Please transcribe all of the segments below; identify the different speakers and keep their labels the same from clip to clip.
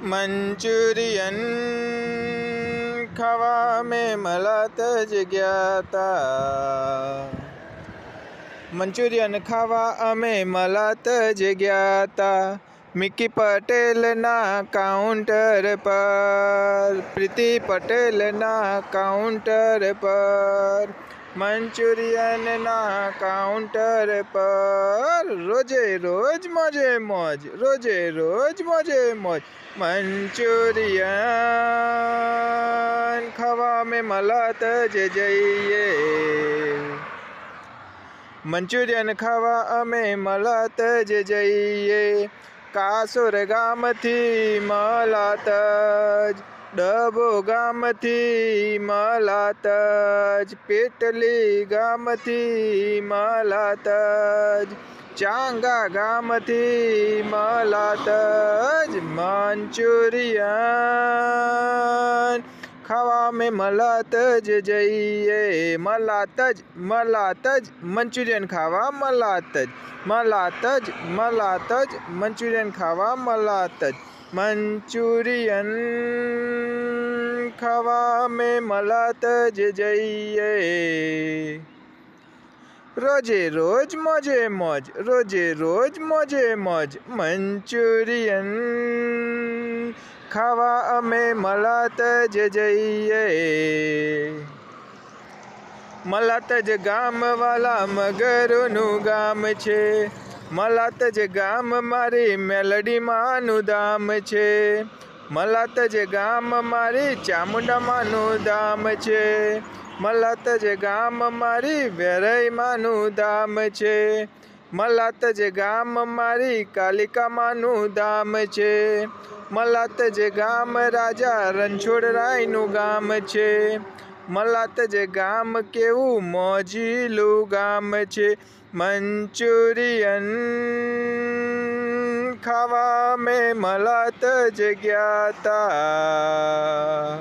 Speaker 1: Manchurian ખાવા મેં મલાત જ ગયા તા મંચુરિયન ખાવા અમે મલાત જ ગયા તા મિકી પટેલના કાઉન્ટર પર પ્રીતિ પટેલના કાઉન્ટર પર મંચુરિયનના કાઉન્ટર પર રોજે રોજ મોજે મોજ રોજે રોજ મોજે મોજ મંચુરિયન ખાવા મેં મલાત જ જઈએ મંચુરિયન ખાવા અમે મલાત જ જઈએ કાસોર ગામથી મલાત જ ડબો ગામથી મલાત જ, પેટલી ગામથી મલાત જ, ચાંગા ગામથી મલાત જ, મંચુરિયન. ખાવા મેં જ જઈએ, મલાત જ મલાત જ, મંચુરિયન ખાવા મલાત જ મલાત જ મલાત જ, મંચુરિયન ખાવા મલાત જ. મંચુરિયન ખાવા મેં મલાત જ જઈએ. રોજે રોજ મોજે મોજ, રોજે રોજ મોજે મોજ, મંચુરિયન ખાવા અમે મલાત જ જઈએ. મલાત જ ગામવાલા મગરોનું ગામ છે. મલાત જ ગામ મારી મેલડીમાંનું ધામ છે. મલાત જ ગામ મારી ચામુંડામાંનું ધામ છે. મલાત જ ગામ મારી વેરઈમાંનું ધામ છે. મલાત જ ગામ મારી કાલિકામાંનું ધામ છે. મલાત જ ગામ રાજા રણછોડરાયનું ગામ છે. મલાત જ ગામ કેવું મોજીલું ગામ છે. મંચુરિયન ખાવા મેં મલાત જ ગયા તા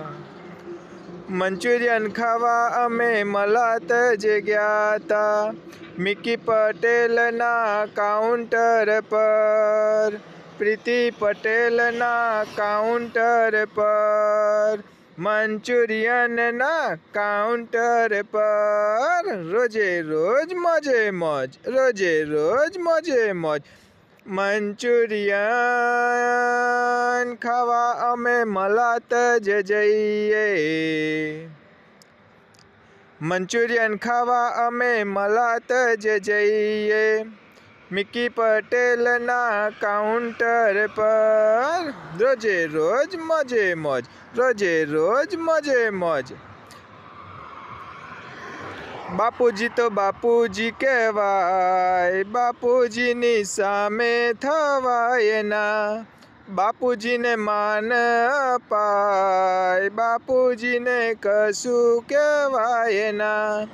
Speaker 1: મંચુરિયન ખાવા અમે મલાત જ ગયા તા મિકી પટેલના કાઉન્ટર પર, પ્રીતિ પટેલના કાઉન્ટર પર. મંચુરિયનના કાઉન્ટર પર. રોજે રોજ મજે મોજ, રોજે રોજ મજે મોજ. મંચુરિયન ખાવા અમે મલાત જ જઈએ. મંચુરિયન ખાવા અમે મલાત જ જઈએ. મિકી પટેલના કાઉન્ટર પર. રોજે રોજ મજે મોજ, રોજે રોજ મજે મોજ. બાપુજી તો બાપુજી કહેવાય, બાપુજીની સામે થવાય ના. બાપુજીને માન અપાય, બાપુજીને કશું કહેવાય ના.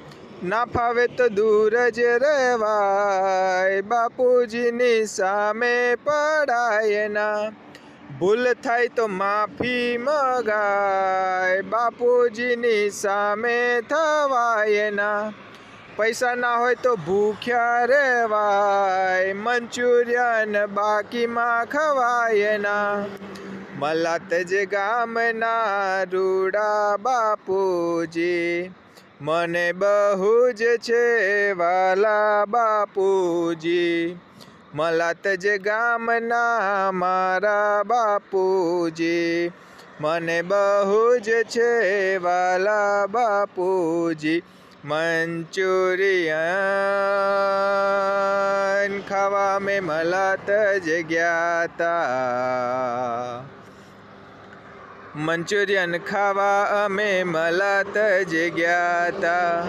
Speaker 1: ના ફાવે તો દૂર જ રહેવાય. બાપુજીની સામે પડાય ના. ભૂલ થાય તો માફી મગાય. બાપુજીની સામે થવાય ના. પૈસા ના હોય તો ભૂખ્યા રહેવાય. મંચુરિયન બાકીમાં ખવાય ના. મલાત જ ગામના રૂડા બાપુજી. મને બહુ જ છે વાલા બાપુજી. મલાત જ ગામના મારા બાપુજી. મને બહુ જ છે વાલા બાપુજી. મંચુરિયન ખાવા મેં મલાત જ ગયા તા મંચુરિયન ખાવા અમે મલાત જ ગયા હતા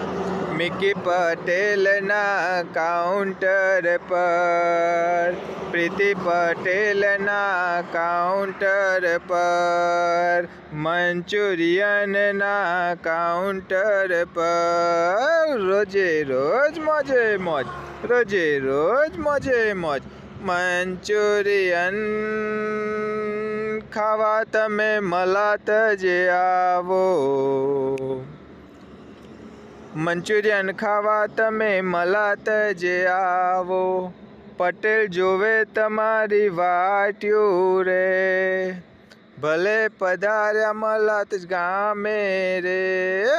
Speaker 1: મિકી પટેલના કાઉન્ટર પર, પ્રીતિ પટેલના કાઉન્ટર પર, મંચુરિયનના કાઉન્ટર પર. રોજે રોજ મોજે મોજ, રોજે રોજ મોજે મોજ, મંચુરિયન ખાવા તમે મલાત જે આવો. મંચુરિયન ખાવા તમે મલાત જે આવો. પટેલ જોવે તમારી વાટ્યું રે. ભલે પધાર્યા મલાત ગામે રે.